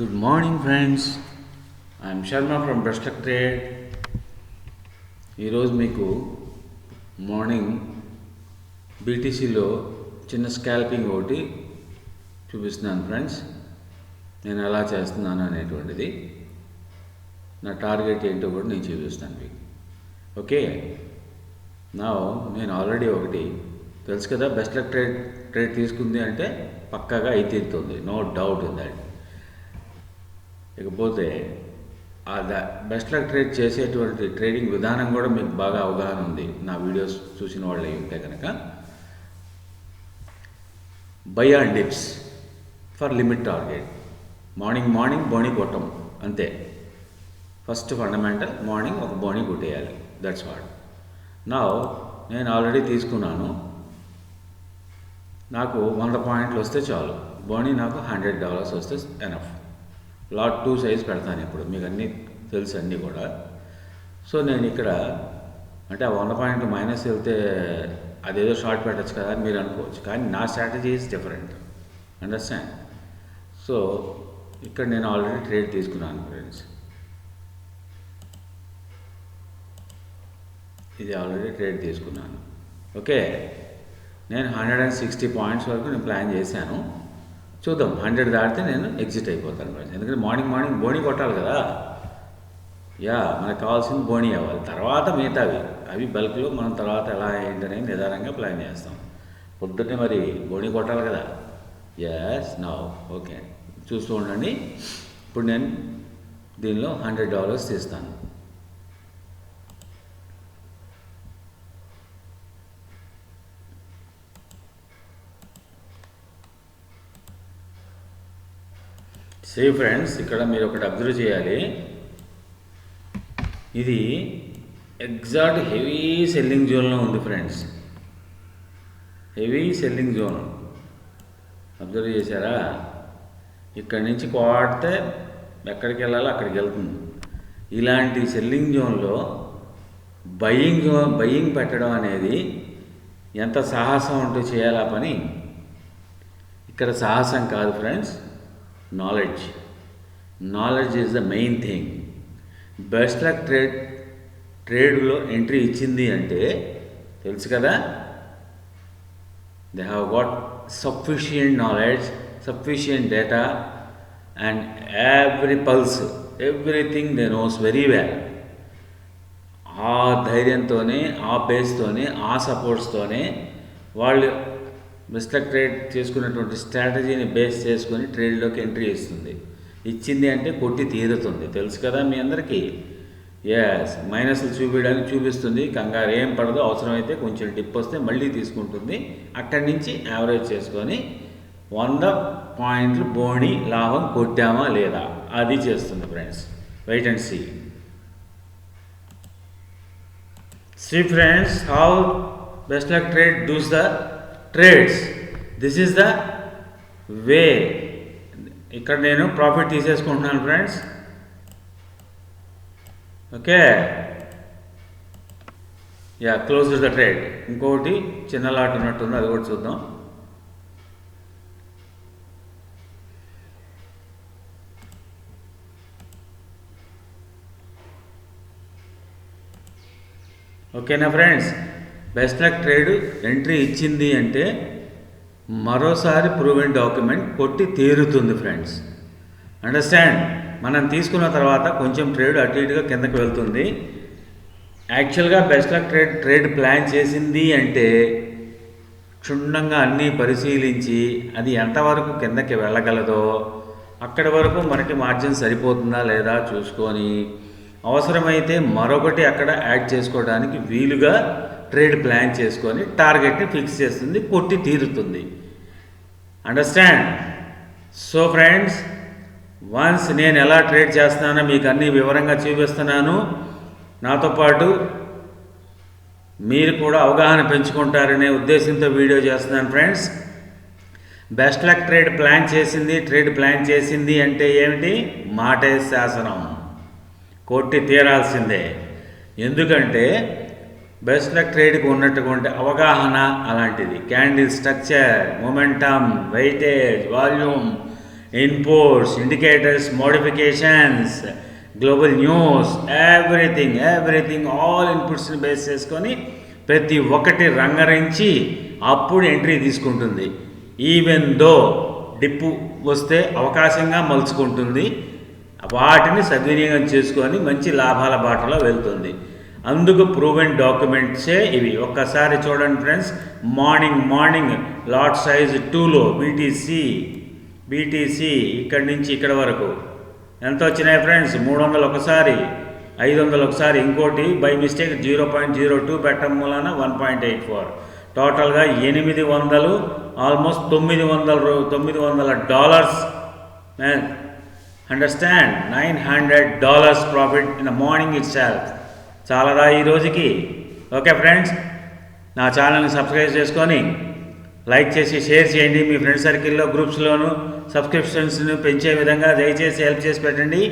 Good morning, friends. I am Sharma from Best Luck ఈరోజు మీకు morning బీటీసీలో చిన్న scalping ఒకటి చూపిస్తున్నాను ఫ్రెండ్స్ నేను ఎలా చేస్తున్నాను అనేటువంటిది. నా టార్గెట్ ఏంటో కూడా నేను చూపిస్తాను మీకు. ఓకే నా నేను ఆల్రెడీ ఒకటి. తెలుసు కదా బెస్ట్ లక్ ట్రేడ్ ట్రేడ్ తీసుకుంది అంటే పక్కాగా అయితే నో డౌట్ ఇన్ దాట్ ఇకపోతే ఆ ద బెస్ట్ లక్ ట్రేడ్ చేసేటువంటి ట్రేడింగ్ విధానం కూడా మీకు బాగా అవగాహన ఉంది. నా వీడియోస్ చూసిన వాళ్ళు అయి ఉంటే కనుక buy and dips for limit target. Morning morning బోణి కొట్టం. అంతే. ఫస్ట్ ఫండమెంటల్ మార్నింగ్ ఒక బోణి కొట్టేయాలి. That's what. నా నేను ఆల్రెడీ తీసుకున్నాను. నాకు వంద పాయింట్లు వస్తే చాలు. బోణి నాకు హండ్రెడ్ డాలర్స్ వస్తే ఎనఫ్. లాట్ టూ సైజ్ పెడతాను ఇప్పుడు. మీకు అన్నీ తెలుసు అన్నీ కూడా. సో నేను ఇక్కడ అంటే ఆ వంద పాయింట్ మైనస్ వెళ్తే అదేదో షార్ట్ పెట్టచ్చు కదా అని మీరు అనుకోవచ్చు. కానీ నా strategy is different understand so ఇక్కడ నేను ఆల్రెడీ ట్రేడ్ తీసుకున్నాను ఫ్రెండ్స్ ఇది ఆల్రెడీ ట్రేడ్ తీసుకున్నాను. ఓకే నేను హండ్రెడ్ అండ్ సిక్స్టీ పాయింట్స్ వరకు నేను ప్లాన్ చేశాను. చూద్దాం. హండ్రెడ్ దాటితే నేను ఎగ్జిట్ అయిపోతాను ఫ్రెండ్స్ ఎందుకంటే మార్నింగ్ మార్నింగ్ బోణి కొట్టాలి కదా. యా మనకు కావాల్సింది బోణి అవ్వాలి. తర్వాత మిగతావి. అవి బల్క్లో మనం తర్వాత ఎలా ఏంటనే నిదానంగా ప్లాన్ చేస్తాం. పొద్దున్నే మరి బోణి కొట్టాలి కదా. ఎస్ నా ఓకే చూస్తూ ఉండండి. ఇప్పుడు నేను దీనిలో హండ్రెడ్ డాలర్స్ తీస్తాను. సే ఫ్రెండ్స్ ఇక్కడ మీరు ఒకటి అబ్జర్వ్ చేయాలి. ఇది ఎగ్జాక్ట్ హెవీ సెల్లింగ్ జోన్లో ఉంది friends heavy selling zone observe చేశారా? ఇక్కడి నుంచి కోడితే ఎక్కడికి వెళ్ళాలో అక్కడికి వెళ్తుంది. ఇలాంటి సెల్లింగ్ జోన్లో బయ్యింగ్ జోన్ బయ్యింగ్ పెట్టడం అనేది ఎంత సాహసం ఉంటూ చేయాలా పని? ఇక్కడ సాహసం కాదు friends knowledge knowledge is the main thing best luck trade ట్రేడ్లో entry ఇచ్చింది అంటే తెలుసు కదా? They have got sufficient knowledge sufficient data and every pulse everything they know very well ఆ ధైర్యంతోనే ఆ బేస్తోనే ఆ సపోర్ట్స్తోనే వాళ్ళు మిస్టేక్ ట్రేడ్ చేసుకున్నటువంటి స్ట్రాటజీని బేస్ చేసుకొని ట్రేడ్లోకి ఎంట్రీ ఇస్తుంది. ఇచ్చింది అంటే కొట్టి తీరుతుంది. తెలుసు కదా మీ అందరికీ? ఎస్ మైనస్లు చూపించడానికి చూపిస్తుంది. కంగారు ఏం పడదు. అవసరమైతే కొంచెం డిప్ వస్తే మళ్ళీ తీసుకుంటుంది. అక్కడి నుంచి యావరేజ్ చేసుకొని వంద పాయింట్లు బోణి లాభం కొట్టామా లేదా? అది చేస్తుంది friends. Wait and see see friends how best luck trade does the trades. This is the way ఇక్కడ నేను profit తీసేసుకుంటున్నాను friends okay ya close the trade ఇంకొకటి చిన్న లాట్ ఉన్నట్టుంది అది కూడా చూద్దాం. ఓకేనా friends best luck trade entry ఇచ్చింది అంటే మరోసారి ప్రూవెన్ డాక్యుమెంట్ కొట్టి తీరుతుంది ఫ్రెండ్స్ అండర్స్టాండ్ మనం తీసుకున్న తర్వాత కొంచెం ట్రేడ్ అటు ఇటుగా కిందకి వెళ్తుంది. యాక్చువల్గా best luck trade trade plan చేసింది అంటే క్షుణ్ణంగా అన్నీ పరిశీలించి అది ఎంతవరకు కిందకి వెళ్ళగలదో అక్కడి వరకు మనకి మార్జిన్ సరిపోతుందా లేదా చూసుకొని అవసరమైతే మరొకటి అక్కడ యాడ్ చేసుకోవడానికి వీలుగా ట్రేడ్ ప్లాన్ చేసుకొని టార్గెట్ని ఫిక్స్ చేస్తుంది కొట్టి తీరుతుంది. అండర్స్టాండ్? సో ఫ్రెండ్స్ వన్స్ నేను ఎలా ట్రేడ్ చేస్తున్నానో మీకు అన్ని వివరంగా చూపిస్తున్నాను. నాతో పాటు మీరు కూడా అవగాహన పెంచుకుంటారనే ఉద్దేశంతో వీడియో చేస్తున్నాను friends. Best luck trade plan చేసింది ట్రేడ్ ప్లాన్ చేసింది అంటే ఏమిటి? మాటే శాసనం. కొట్టి తీరాల్సిందే. ఎందుకంటే బెస్ట్లక్ ట్రేడ్కి ఉన్నటువంటి అవగాహన అలాంటిది. Candle structure momentum weightage volume inputs indicators modifications global news everything everything all ఇన్పుట్స్ని base చేసుకొని ప్రతి ఒక్కటి రంగరించి అప్పుడు ఎంట్రీ తీసుకుంటుంది. ఈవెన్ దో డిప్పు వస్తే అవకాశంగా మలుచుకుంటుంది. వాటిని సద్వినియోగం చేసుకొని మంచి లాభాల బాటలో వెళ్తుంది. అందుకు ప్రూవెన్ డాక్యుమెంట్సే ఇవి. ఒక్కసారి చూడండి friends morning morning lot size టూలో బీటీసీ బీటీసీ ఇక్కడి నుంచి ఇక్కడ వరకు. ఎంత వచ్చినాయి ఫ్రెండ్స్ మూడు వందలు ఒకసారి ఐదు వందలు ఒకసారి. ఇంకోటి by mistake zero point zero two పెట్టడం మూలన వన్ పాయింట్ ఎయిట్ ఫోర్ టోటల్గా ఎనిమిది వందలు ఆల్మోస్ట్ తొమ్మిది వందల తొమ్మిది వందల dollars understand nine hundred dollars profit in the morning itself చాలదా ఈ రోజుకి? ఓకే ఫ్రెండ్స్ నా ఛానల్ని సబ్స్క్రైబ్ చేసుకొని లైక్ చేసి షేర్ చేయండి. మీ ఫ్రెండ్ సర్కిల్లో గ్రూప్స్లోను సబ్స్క్రిప్షన్స్ను పెంచే విధంగా దయచేసి హెల్ప్ చేసి పెట్టండి.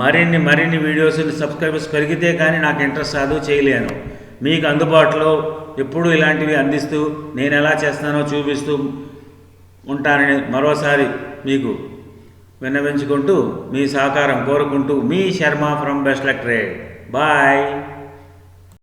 మరిన్ని మరిన్ని వీడియోస్ సబ్స్క్రైబర్స్ పెరిగితే కానీ నాకు ఇంట్రెస్ట్ రాదు చేయలేను. మీకు అందుబాటులో ఎప్పుడూ ఇలాంటివి అందిస్తూ నేను ఎలా చేస్తానో చూపిస్తూ ఉంటానని మరోసారి మీకు విన్నవించుకుంటూ మీ సహకారం కోరుకుంటూ మీ Sharma from best luck trade Bye.